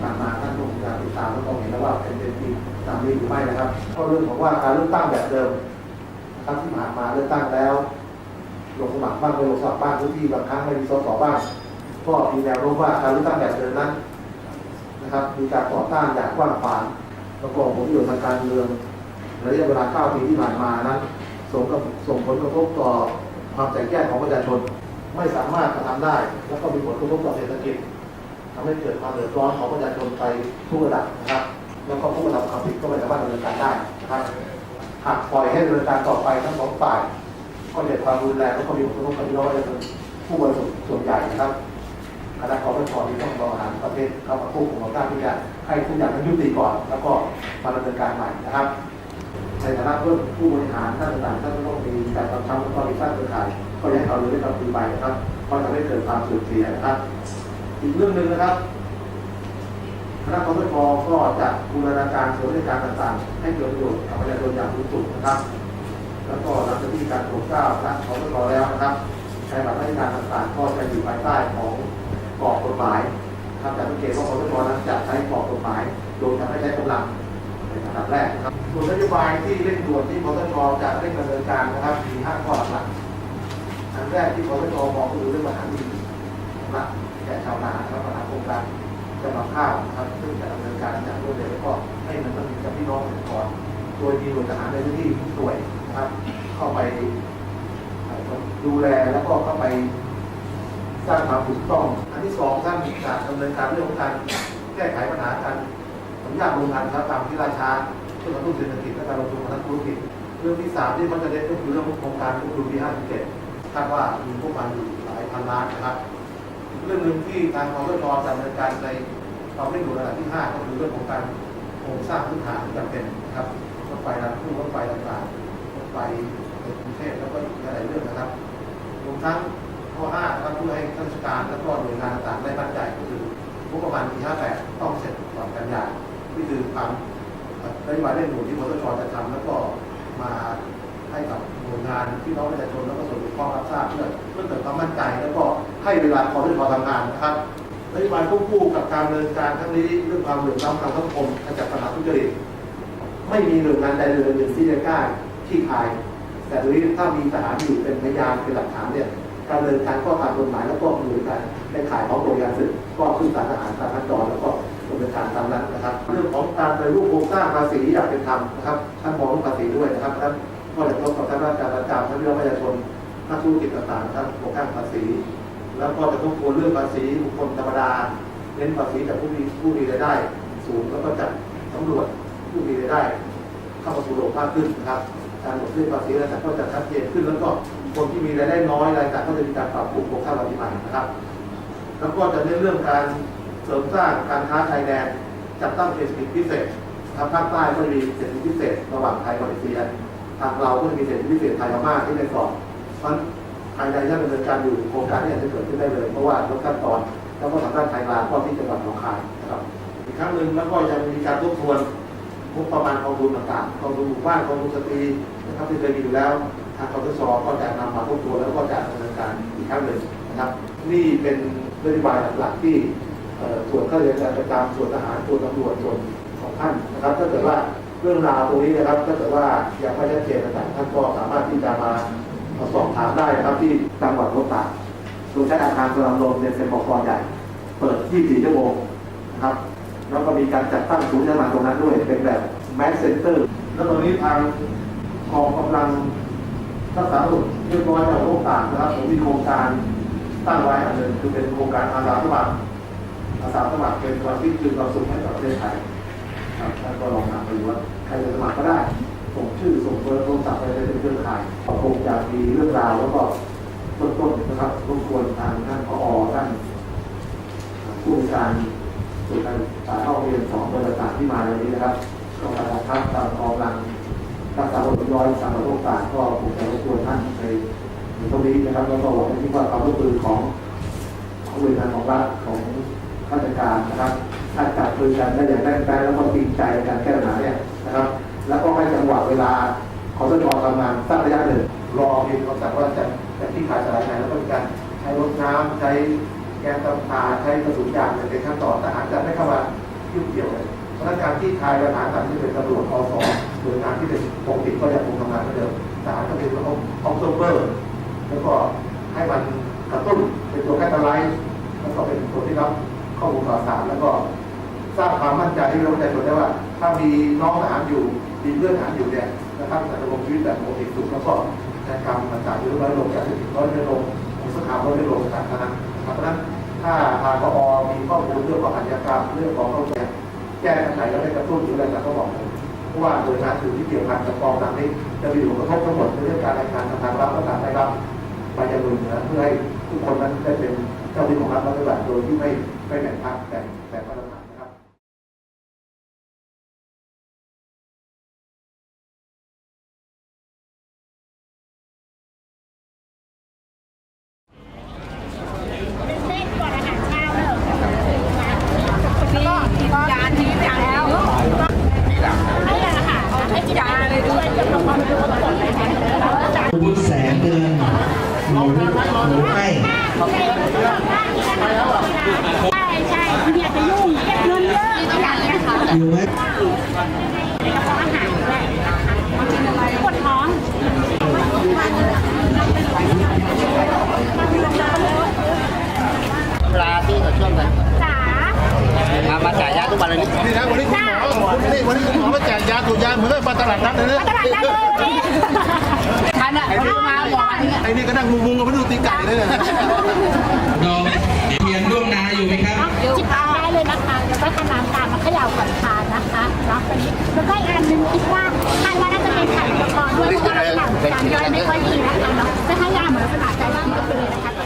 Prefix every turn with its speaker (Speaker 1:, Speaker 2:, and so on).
Speaker 1: ผ่านมาท่านคงจะติดตามแล้วก็เห็นแล้วว่าเป็นเป็นจริงตามนี้หรือไม่นะครับก็เรื่องของว่าการเลือกตั้งแบบเดิมนะครับที่ผ่านมาเลือกตั้งแล้วลงสมัครบ้างไม่ลงสมัครบ้างพื้นที่บางครั้งไม่มีสสบ้างก็มีแนวโน้มว่าการเลือกตั้งแบบเดิมนั้นนะครับ มีการต่อต้านอย่างกว้างขวางแล้วก็ผลประโยชน์ทางการเมืองระยะเวลา 9 ปีที่ผ่านมานั้นส่งกับส่งผลกระทบต่อความแตกแยกของประชาชน ไม่สามารถกระทำได้ แล้วก็มีผลกระทบต่อเศรษฐกิจ ทำให้เกิดความเดือดร้อนของประชาชนไปทุกระดับนะครับ แล้วก็ผู้กระทำความผิดก็ไม่สามารถดำเนินการได้นะครับหากปล่อยให้ดำเนินการต่อไปทั้งสองฝ่ายก็เกิดความรุนแรงแล้วก็มีผลกระทบกับพี่น้องประชาชนผู้บริสุทธิ์ส่วนใหญ่นะครับคณะกรรมการที่ต้องบริหารประเทศเข้ามาควบคุมองการที่จะให้ทุกอย่างมันยุติก่อน แล้วก็มาดำเนินการใหม่นะครับในฐานะเพื่อนผู้บริหารท่านต่างๆท่านต้องมีการกำชับแล้วก็มีสร้างเครือข่ายก็อยังให้เรารู้ได้กับปีไปนะครับก็จะไม่เกิดความสูญเสียนะครับ อีกเรื่องหนึ่งนะครับคณะกรรมการก็จะบูรณาการส่วนราชการต่างๆ ให้เกิดประโยชน์กับประชาชนอย่างสูงสุดนะครับ แล้วก็หลังจากที่การโปรดเกล้าคณะกรรมการแล้วนะครับในหลักราชการต่างๆ ก็จะอยู่ภายใต้ของกรอบกฎหมายนะครับแต่สังเกตว่ากรมการนั้นจะใช้กรอบกฎหมายโดยจะไม่ใช้กำลังในอันดับแรกนะครับส่วนนโยบายที่เร่งด่วนที่กรมการจะเร่งดำเนินการนะครับมีห้าข้อหลักอันแรกที่กรมการมองก็คือเรื่องปัญหาดินนะ ก่ชาวนาและปัญหาโครงการจำนำข้าวครับ ซึ่งจะดำเนินการอย่างรวดเร็วก็ให้มันต้องมีกับพี่น้องเกษตรกรโดยมีหน่วยทหารในพื้นที่ทุกหน่วยนะครับ เข้าไปดูแลแล้วก็เข้าไปสร้างความถูกต้อง อันที่สองท่านจะดำเนินการเรื่องของการแก้ไขปัญหาการอนุญาตโรงงานอุตามที่ราชาเพื่อกระตุ้นเศรษฐกิจและการลงทุนทางนักธุรกิจเรื่องที่สามที่มันจะเด่นก็คือเรื่องของโครงการลงทุนปี57คาดว่ามีพวกมันอยู่หลายพันล้านนะครับ เรื่องหนึ่งที่ทางกรทจะดำเนินการในความเร่งด่วนระดับที่ 5 ก็คือเรื่องของการโครงสร้างพื้นฐานที่จำเป็นนะครับรถไฟรางคู่รถไฟต่างๆรถไฟในกรุงเทพแล้วก็อีกหลายๆเรื่องนะครับรวมทั้งข้อ5นะครับเพื่อให้ข้าราชการและก็หน่วยงานต่างๆได้มั่นใจก็คืองบประมาณปี58 ต้องเสร็จก่อนกันยานี่คือความนโยบายเร่งด่วนที่กรทจะทำแล้วก็มา ให้กับหน่วยงานที่น้องประชาชนแล้วก็ส่วนเกี่ข้องรับทราบเพื่อเพื่อเกิดความมั่นใจแล้วก็ให้เวลาคอรททำงานนะครับนโยบายควบคู่กับการดำเนินการทั้งนี้เรื่องความเหลื่อมล้ำทางสังคมขจัดปัญหาทุจริตไม่มีหน่วยงานใดเลยหนึ่งที่จะกล้าที่คาย แต่โดยถ้ามีทหารอยู่เป็นพยานเป็นหลักฐานเนี่ยการดำเนินการก็ตามกฎหมายแล้วก็หน่วยการในข่ายของโรงยาศึกก็ขึ้นศาลทหารตามขั้นตอนแล้วก็ดำเนินการตามนั้นนะครับ เรื่องของการไปรูปโครงสร้างภาษีอย่างเป็นธรรมนะครับท่านมองเรื่องภาษีด้วยนะครับท่าน ก็จะต้องกับท่านราชการประจำท่านพี่น้องประชาชนนักธุรกิจต่างๆท่านโครงสร้างภาษี แล้วก็จะทบทวนเรื่องภาษีบุคคลธรรมดาเน้นภาษีจากผู้มีผู้มีรายได้ สูงแล้วก็จัดสำรวจผู้มีรายได้ เข้ามาสู่โลกมากขึ้นนะครับการลดเรื่องภาษีอะไรต่ก็จะชัดเจนขึ้นแล้วก็คนที่มีรายได้น้อยรายต่างก็จะมีการปรับปรุงโครงสร้างภาษีใหม่นะครับ แล้วก็จะเน้นเรื่องการเสริมสร้างการค้าชายแดนจัดตั้งเศรษฐกิจพิเศษทางภาคใต้ก็มีเศรษฐกิจพิเศษ ระหว่างไทยกับมาเลเซีย ทางเราก็จะมีเศรษฐพิเศษไทยพม่าที่ในสอบเพราะภายในที่ดำเนินการอยู่โครงการนี้จะเกิดขึ้นได้เลยเพราะว่าลดขั้นตอน แล้วก็ทางด้านไทยลาวก็ที่จังหวัดหนองคายนะครับอีกครั้งหนึ่งแล้วก็ยังมีการทบทวนงบประมาณกองทุนต่างๆกองทุนหมู่บ้านกองทุนสตรีนะครับที่เคยมีอยู่แล้วทางกสศก็จะนำมาทบทวนแล้วก็จะดำเนินการอีกครั้งหนึ่งนะครับ นี่เป็นนโยบายหลักๆที่ส่วนข้าราชการประจำส่วนทหารส่วนตำรวจส่วนของท่านนะครับถ้าเกิดว่า เรื่องราวตรงนี้นะครับถ้าเกิดว่ายังไม่ชัดเจนต่างท่านก็สามารถที่จะมาสอบถามได้นะครับที่จังหวัดโคตากโดยใช้อาคารสนามลมเรียเป็นบกใหญ่ เปิด 24 ชั่วโมงนะครับ แล้วก็มีการจัดตั้งศูนย์จังหวัดตรงนั้นด้วย เป็นแบบแมสเซนเตอร์ แล้วตอนนี้ทางกองกำลังรักษาสุขเรียบร้อยจากโคตากนะครับผมมีโครงการตั้งไว้อันหนึ่งคือเป็นโครงการอาสาสมัครอาสาสมัครเป็นความคิดคืนความสุขให้กับประเทศไทย ครับท่าก็ลองถาไปดูว่าใครจะสมัครก็ได้ ส่งชื่อส่งเบอร์โทรศัพท์อะไรเป็นเครือข่ายก็คงจะมีเรื่องราวแล้วก็ต้นต้นนะครับรบกวนทางท่านผอท่านผู้การส่วนการศึกษาเข้าเรียนสองบร์ต่างๆที่มาในนี้นะครับก็การทับตามกำลังรักษาความเรียบร้อยสามโรคต่างก็คงจะรบกวนท่านในตรงนี้นะครับ แล้วก็หวังที่ว่าความร่วมมือของของหน่วยงานของรัฐของราชการนะครับ ถ้าจับมือกันได้อย่างแน่นแฟ้นแล้วก็จริงใจในการแก้ปัญหาเนี่ยนะครับ แล้วก็ให้จังหวะเวลาของตชทำงานสักระยะหนึ่งรอเพียงคำสั่งว่าจะจะที่ขาดสลายงานแล้วก็มีการใช้รถน้ำใช้แกนตำตาใช้กระสุนยางเป็นขั้นตอนทหารจะไม่เข้ามายุ่งเกี่ยวเลยเพราะฉะนั้นการที่ทายปัญหาต่างที่เป็นตำรวจอสหน่วยงานที่เป็นปกติก็ยังคงทำงานเหมือนเดิมทหารก็เป็นระบบออฟเซอร์เวอร์แล้วก็ให้มันกระตุ้นเป็นตัวแคตตาไลซ์แล้วก็เป็นตัวที่รับข้อมูลข่าวสารแล้วก็ สร้างความมั่นใจให้เราใจชนได้ว่า ถ้ามีน้องทหารอยู่มีเพื่อนทหารอยู่เนี่ยนะครับจะดำรงชีวิตแบบปกติสุขแล้วก็กิจกรรมต่างๆที่น้อยลงจากเศรษฐกิจน้อยลงสงครามน้อยลงต่างๆนะครับเพราะฉะนั้นถ้าทางปอมีข้อมูลเรื่องของอาชญากรรมเรื่องของเขาเนี่ยแก้ไขแล้วได้กระตุ้นหรืออะไรต่างก็บอกผมเพราะว่าโดยงานสื่อที่เกี่ยวพันกับกองต่างนี้จะมีผลกระทบทั้งหมดในเรื่องการรายงานทางรับและการได้รับไปยังหน่วยเหนือเพื่อให้ทุกคนนั้นได้เป็นเจ้าหน้าที่ของรัฐและปฏิบัติโดยที่ไม่ไม่แบ่งพรรคแบ่งแบ่งมาตรฐานนะครับ
Speaker 2: เส้นก่อนอาหารเช้าแล้วก็จานนี้จานแล้วให้อาหารให้จานเลยด้วยจะทำความรู้ก่อนเลยแล้วจาน
Speaker 3: บุญแสงเดือนหนูหนูให้
Speaker 2: ใช่ใช่เนี่ยจะยุ่งเก็บเงินเยอะอย่างเงี้ยค่ะ
Speaker 3: อยู่ไหม
Speaker 2: ในกระเพาะอาหารด้วยปวดท้อง
Speaker 4: เวลาที่กับช่วงกัน
Speaker 2: จ๋า
Speaker 5: มาแจกยาถูกยาเหมือนกับมาตลาดนัดเลยนะ
Speaker 2: ตลาดนัดเลยวันนี้
Speaker 4: ทันอะเขามาหมอนี่
Speaker 5: ไอ้นี่ก็นั่งมุงมุงกันไม่ดูตีไก่เลยนะ
Speaker 3: รอเพียงล่วงหนาอยู่ไหมครับ
Speaker 2: จิบได้เลยนะคะเดี๋ยวก็ทำน้ำตามมาเขย่าก่อนทานนะคะเนาะวันนี้แล้วก็อีกอันหนึงคิดว่าคาดว่าน่าจะเป็นไข่ตะกอนด้วยเพราะว่าหลังการย่อยไม่ค่อยดีนะคะเนาะจะให้ยาเหมือนลักษณะใจที่ก็ไปเลยนะคะ